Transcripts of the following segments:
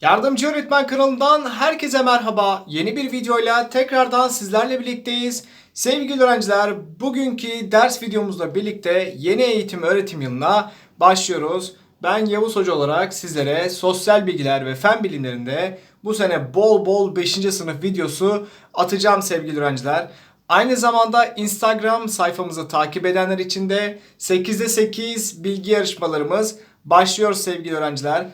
Yardımcı Öğretmen kanalından herkese merhaba. Yeni bir videoyla tekrardan sizlerle birlikteyiz. Sevgili öğrenciler, bugünkü ders videomuzla birlikte yeni eğitim öğretim yılına başlıyoruz. Ben Yavuz Hoca olarak sizlere sosyal bilgiler ve fen bilimlerinde bu sene bol bol 5. sınıf videosu atacağım sevgili öğrenciler. Aynı zamanda Instagram sayfamızı takip edenler için de 8'de 8 bilgi yarışmalarımız başlıyor sevgili öğrenciler.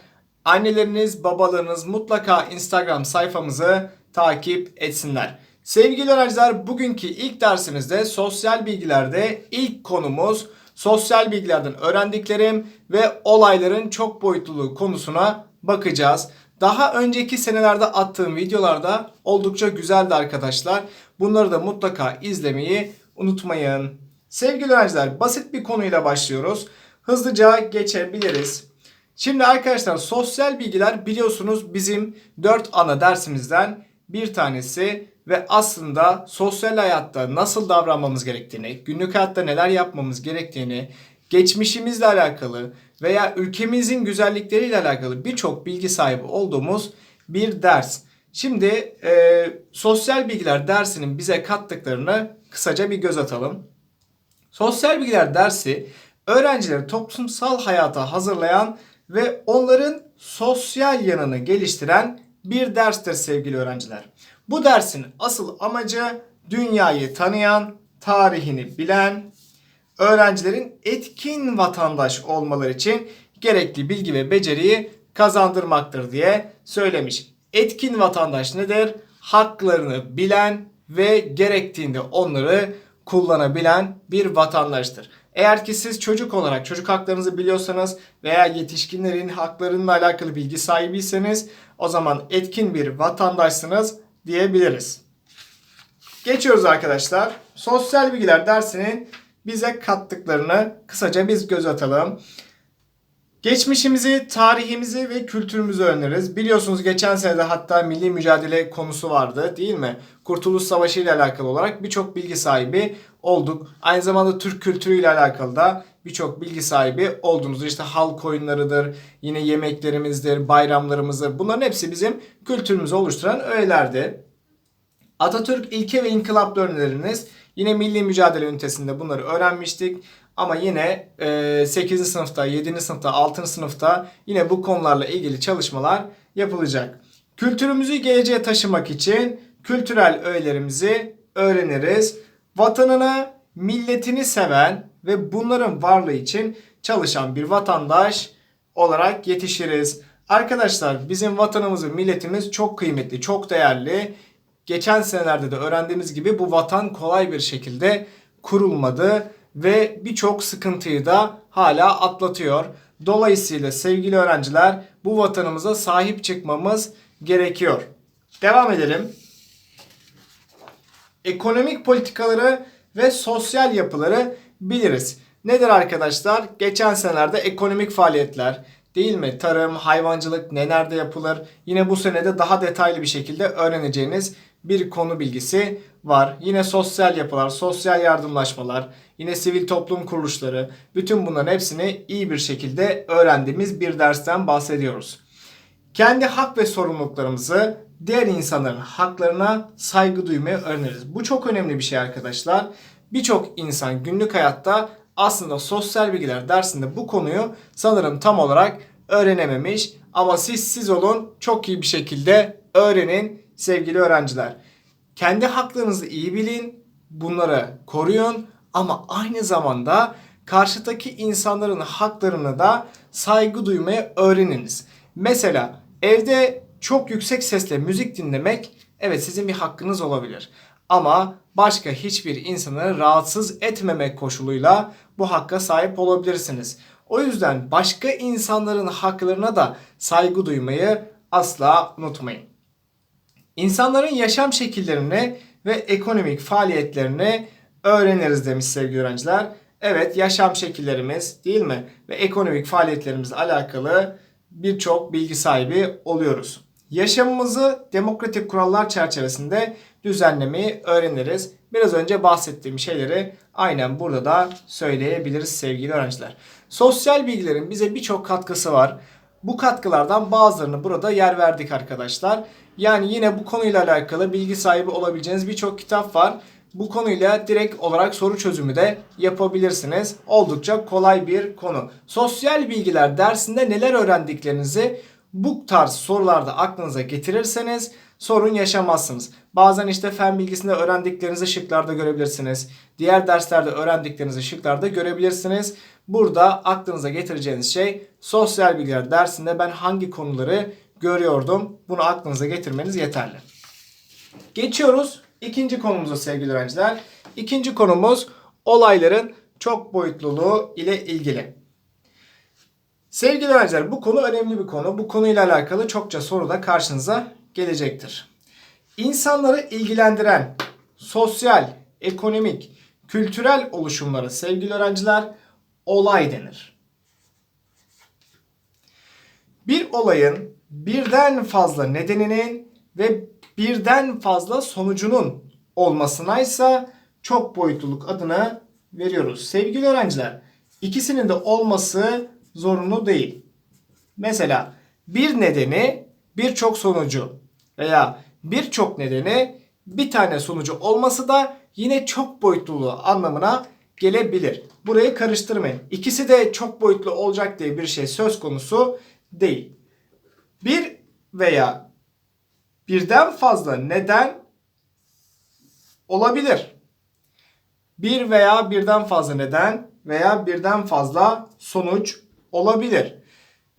Anneleriniz, babalarınız mutlaka Instagram sayfamızı takip etsinler. Sevgili öğrenciler bugünkü ilk dersimizde sosyal bilgilerde ilk konumuz sosyal bilgilerden öğrendiklerim ve olayların çok boyutluluğu konusuna bakacağız. Daha önceki senelerde attığım videolarda oldukça güzeldi arkadaşlar. Bunları da mutlaka izlemeyi unutmayın. Sevgili öğrenciler basit bir konuyla başlıyoruz. Hızlıca geçebiliriz. Şimdi arkadaşlar sosyal bilgiler biliyorsunuz bizim 4 ana dersimizden bir tanesi ve aslında sosyal hayatta nasıl davranmamız gerektiğini, günlük hayatta neler yapmamız gerektiğini, geçmişimizle alakalı veya ülkemizin güzellikleriyle alakalı birçok bilgi sahibi olduğumuz bir ders. Şimdi e, sosyal bilgiler dersinin bize kattıklarını kısaca bir göz atalım. Sosyal bilgiler dersi öğrencileri toplumsal hayata hazırlayan ve onların sosyal yanını geliştiren bir derstir sevgili öğrenciler. Bu dersin asıl amacı dünyayı tanıyan, tarihini bilen, öğrencilerin etkin vatandaş olmaları için gerekli bilgi ve beceriyi kazandırmaktır diye söylemiş. Etkin vatandaş nedir? Haklarını bilen ve gerektiğinde onları kullanabilen bir vatandaştır. Eğer ki siz çocuk olarak çocuk haklarınızı biliyorsanız veya yetişkinlerin haklarıyla alakalı bilgi sahibiyseniz o zaman etkin bir vatandaşsınız diyebiliriz. Geçiyoruz arkadaşlar. Sosyal bilgiler dersinin bize kattıklarını kısaca biz göz atalım. Geçmişimizi, tarihimizi ve kültürümüzü öğreniriz. Biliyorsunuz geçen sene de hatta milli mücadele konusu vardı değil mi? Kurtuluş Savaşı ile alakalı olarak birçok bilgi sahibi olduk. Aynı zamanda Türk kültürü ile alakalı da birçok bilgi sahibi oldunuz. İşte halk oyunlarıdır, yine yemeklerimizdir, bayramlarımızdır. Bunların hepsi bizim kültürümüzü oluşturan öğelerdi. Atatürk ilke ve inkılap öğreniriniz. Yine milli mücadele ünitesinde bunları öğrenmiştik. Ama yine e, 8. sınıfta, 7. sınıfta, 6. sınıfta yine bu konularla ilgili çalışmalar yapılacak. Kültürümüzü geleceğe taşımak için kültürel öğelerimizi öğreniriz. Vatanını, milletini seven ve bunların varlığı için çalışan bir vatandaş olarak yetişiriz. Arkadaşlar bizim vatanımız ve milletimiz çok kıymetli, çok değerli. Geçen senelerde de öğrendiğimiz gibi bu vatan kolay bir şekilde kurulmadı ve birçok sıkıntıyı da hala atlatıyor. Dolayısıyla sevgili öğrenciler bu vatanımıza sahip çıkmamız gerekiyor. Devam edelim. Ekonomik politikaları ve sosyal yapıları biliriz. Nedir arkadaşlar? Geçen senelerde ekonomik faaliyetler değil mi? Tarım, hayvancılık ne nerede yapılır? Yine bu senede daha detaylı bir şekilde öğreneceğiniz bir konu bilgisi var. Yine sosyal yapılar, sosyal yardımlaşmalar, yine sivil toplum kuruluşları, bütün bunların hepsini iyi bir şekilde öğrendiğimiz bir dersten bahsediyoruz. Kendi hak ve sorumluluklarımızı diğer insanların haklarına saygı duymayı öğreniriz. Bu çok önemli bir şey arkadaşlar. Birçok insan günlük hayatta aslında sosyal bilgiler dersinde bu konuyu sanırım tam olarak öğrenememiş. Ama siz siz olun çok iyi bir şekilde öğrenin sevgili öğrenciler. Kendi haklarınızı iyi bilin, bunları koruyun ama aynı zamanda karşıdaki insanların haklarını da saygı duymaya öğreniniz. Mesela evde çok yüksek sesle müzik dinlemek evet sizin bir hakkınız olabilir. Ama başka hiçbir insanı rahatsız etmemek koşuluyla bu hakka sahip olabilirsiniz. O yüzden başka insanların haklarına da saygı duymayı asla unutmayın. İnsanların yaşam şekillerini ve ekonomik faaliyetlerini öğreniriz demiş sevgili öğrenciler. Evet yaşam şekillerimiz değil mi ve ekonomik faaliyetlerimizle alakalı birçok bilgi sahibi oluyoruz. Yaşamımızı demokratik kurallar çerçevesinde düzenlemeyi öğreniriz. Biraz önce bahsettiğim şeyleri aynen burada da söyleyebiliriz sevgili öğrenciler. Sosyal bilgilerin bize birçok katkısı var. Bu katkılardan bazılarını burada yer verdik arkadaşlar. Yani yine bu konuyla alakalı bilgi sahibi olabileceğiniz birçok kitap var. Bu konuyla direkt olarak soru çözümü de yapabilirsiniz. Oldukça kolay bir konu. Sosyal bilgiler dersinde neler öğrendiklerinizi bu tarz sorularda aklınıza getirirseniz sorun yaşamazsınız. Bazen işte fen bilgisinde öğrendiklerinizi şıklarda görebilirsiniz. Diğer derslerde öğrendiklerinizi şıklarda görebilirsiniz. Burada aklınıza getireceğiniz şey sosyal bilgiler dersinde ben hangi konuları görüyordum. Bunu aklınıza getirmeniz yeterli. Geçiyoruz ikinci konumuza sevgili öğrenciler. İkinci konumuz olayların çok boyutluluğu ile ilgili. Sevgili öğrenciler bu konu önemli bir konu. Bu konuyla alakalı çokça soru da karşınıza gelecektir. İnsanları ilgilendiren sosyal, ekonomik, kültürel oluşumlara sevgili öğrenciler olay denir. Bir olayın birden fazla nedeninin ve birden fazla sonucunun olmasına ise çok boyutluluk adını veriyoruz. Sevgili öğrenciler, ikisinin de olması zorunlu değil. Mesela bir nedeni birçok sonucu veya birçok nedeni bir tane sonucu olması da yine çok boyutluluğu anlamına gelebilir. Burayı karıştırmayın. İkisi de çok boyutlu olacak diye bir şey söz konusu değil. Bir veya birden fazla neden olabilir. Bir veya birden fazla neden veya birden fazla sonuç olabilir.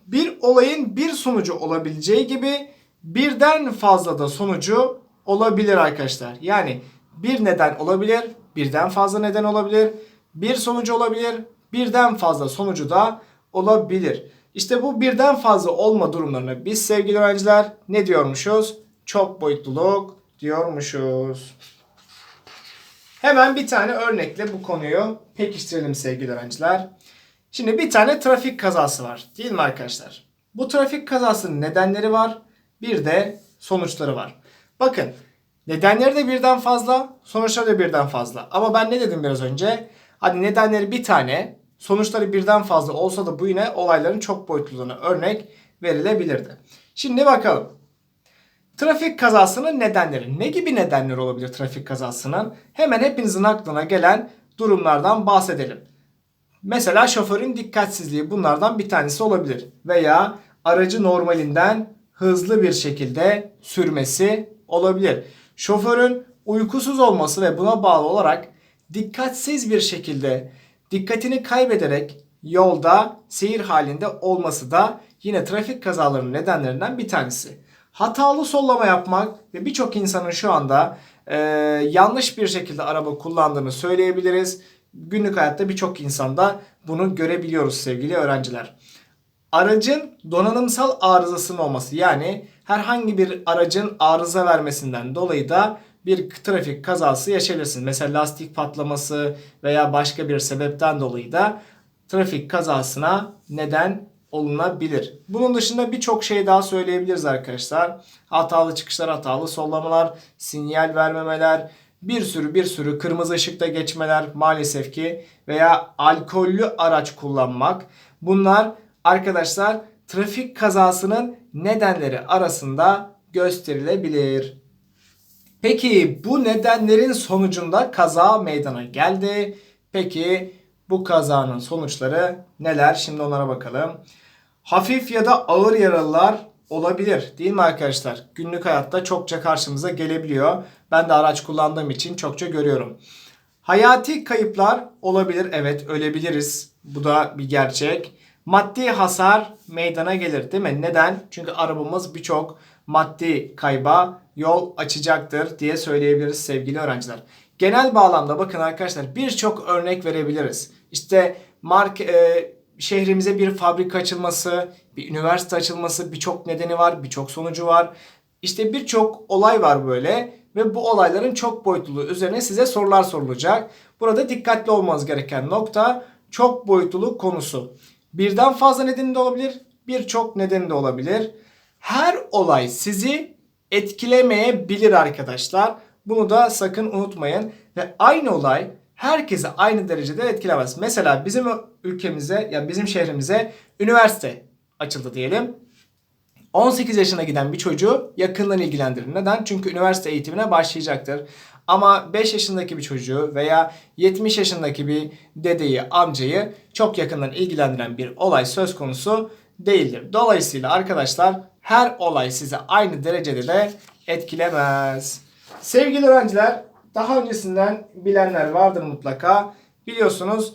Bir olayın bir sonucu olabileceği gibi birden fazla da sonucu olabilir arkadaşlar. Yani bir neden olabilir, birden fazla neden olabilir, bir sonucu olabilir, birden fazla sonucu da olabilir. İşte bu birden fazla olma durumlarını biz sevgili öğrenciler ne diyormuşuz? Çok boyutluluk diyormuşuz. Hemen bir tane örnekle bu konuyu pekiştirelim sevgili öğrenciler. Şimdi bir tane trafik kazası var değil mi arkadaşlar? Bu trafik kazasının nedenleri var. Bir de sonuçları var. Bakın nedenleri de birden fazla, sonuçları da birden fazla. Ama ben ne dedim biraz önce? Hadi nedenleri bir tane, sonuçları birden fazla olsa da bu yine olayların çok boyutluluğuna örnek verilebilirdi. Şimdi bakalım. Trafik kazasının nedenleri. Ne gibi nedenler olabilir trafik kazasının? Hemen hepinizin aklına gelen durumlardan bahsedelim. Mesela şoförün dikkatsizliği bunlardan bir tanesi olabilir. Veya aracı normalinden hızlı bir şekilde sürmesi olabilir. Şoförün uykusuz olması ve buna bağlı olarak dikkatsiz bir şekilde dikkatini kaybederek yolda seyir halinde olması da yine trafik kazalarının nedenlerinden bir tanesi. Hatalı sollama yapmak ve birçok insanın şu anda e, yanlış bir şekilde araba kullandığını söyleyebiliriz. Günlük hayatta birçok insanda bunu görebiliyoruz sevgili öğrenciler. Aracın donanımsal arızasının olması yani herhangi bir aracın arıza vermesinden dolayı da bir trafik kazası yaşayabilirsiniz. Mesela lastik patlaması veya başka bir sebepten dolayı da trafik kazasına neden olunabilir. Bunun dışında birçok şey daha söyleyebiliriz arkadaşlar. Hatalı çıkışlar, hatalı sollamalar, sinyal vermemeler, bir sürü bir sürü kırmızı ışıkta geçmeler maalesef ki veya alkollü araç kullanmak. Bunlar arkadaşlar trafik kazasının nedenleri arasında gösterilebilir. Peki bu nedenlerin sonucunda kaza meydana geldi. Peki bu kazanın sonuçları neler? Şimdi onlara bakalım. Hafif ya da ağır yaralılar olabilir değil mi arkadaşlar? Günlük hayatta çokça karşımıza gelebiliyor. Ben de araç kullandığım için çokça görüyorum. Hayati kayıplar olabilir. Evet ölebiliriz. Bu da bir gerçek. Maddi hasar meydana gelir değil mi? Neden? Çünkü arabamız birçok maddi kayba yol açacaktır diye söyleyebiliriz sevgili öğrenciler. Genel bağlamda bakın arkadaşlar birçok örnek verebiliriz. İşte mark e, şehrimize bir fabrika açılması, bir üniversite açılması birçok nedeni var, birçok sonucu var. İşte birçok olay var böyle ve bu olayların çok boyutluluğu üzerine size sorular sorulacak. Burada dikkatli olmanız gereken nokta çok boyutluluk konusu. Birden fazla nedeni de olabilir, birçok nedeni de olabilir. Her olay sizi etkilemeyebilir arkadaşlar. Bunu da sakın unutmayın. Ve aynı olay herkese aynı derecede etkilemez. Mesela bizim ülkemize ya bizim şehrimize üniversite açıldı diyelim. 18 yaşına giden bir çocuğu yakından ilgilendirir. Neden? Çünkü üniversite eğitimine başlayacaktır. Ama 5 yaşındaki bir çocuğu veya 70 yaşındaki bir dedeyi, amcayı çok yakından ilgilendiren bir olay söz konusu değildir. Dolayısıyla arkadaşlar her olay sizi aynı derecede de etkilemez. Sevgili öğrenciler, daha öncesinden bilenler vardır mutlaka. Biliyorsunuz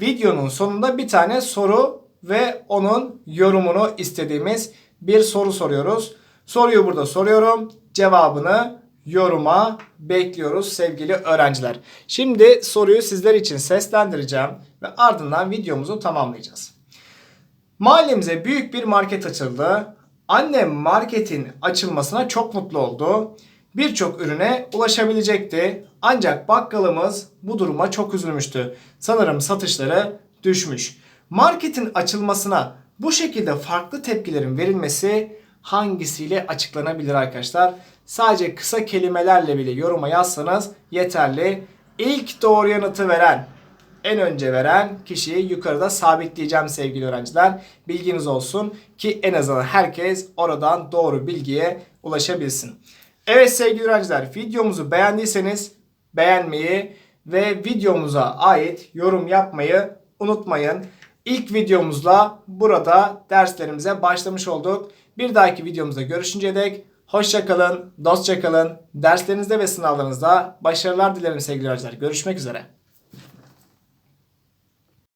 videonun sonunda bir tane soru ve onun yorumunu istediğimiz bir soru soruyoruz. Soruyu burada soruyorum. Cevabını yoruma bekliyoruz sevgili öğrenciler. Şimdi soruyu sizler için seslendireceğim ve ardından videomuzu tamamlayacağız. Mahallemize büyük bir market açıldı. Annem marketin açılmasına çok mutlu oldu. Birçok ürüne ulaşabilecekti. Ancak bakkalımız bu duruma çok üzülmüştü. Sanırım satışları düşmüş. Marketin açılmasına bu şekilde farklı tepkilerin verilmesi hangisiyle açıklanabilir arkadaşlar? Sadece kısa kelimelerle bile yoruma yazsanız yeterli. İlk doğru yanıtı veren en önce veren kişiyi yukarıda sabitleyeceğim sevgili öğrenciler. Bilginiz olsun ki en azından herkes oradan doğru bilgiye ulaşabilsin. Evet sevgili öğrenciler videomuzu beğendiyseniz beğenmeyi ve videomuza ait yorum yapmayı unutmayın. İlk videomuzla burada derslerimize başlamış olduk. Bir dahaki videomuzda görüşünceye dek hoşçakalın, dostça kalın. Derslerinizde ve sınavlarınızda başarılar dilerim sevgili öğrenciler. Görüşmek üzere.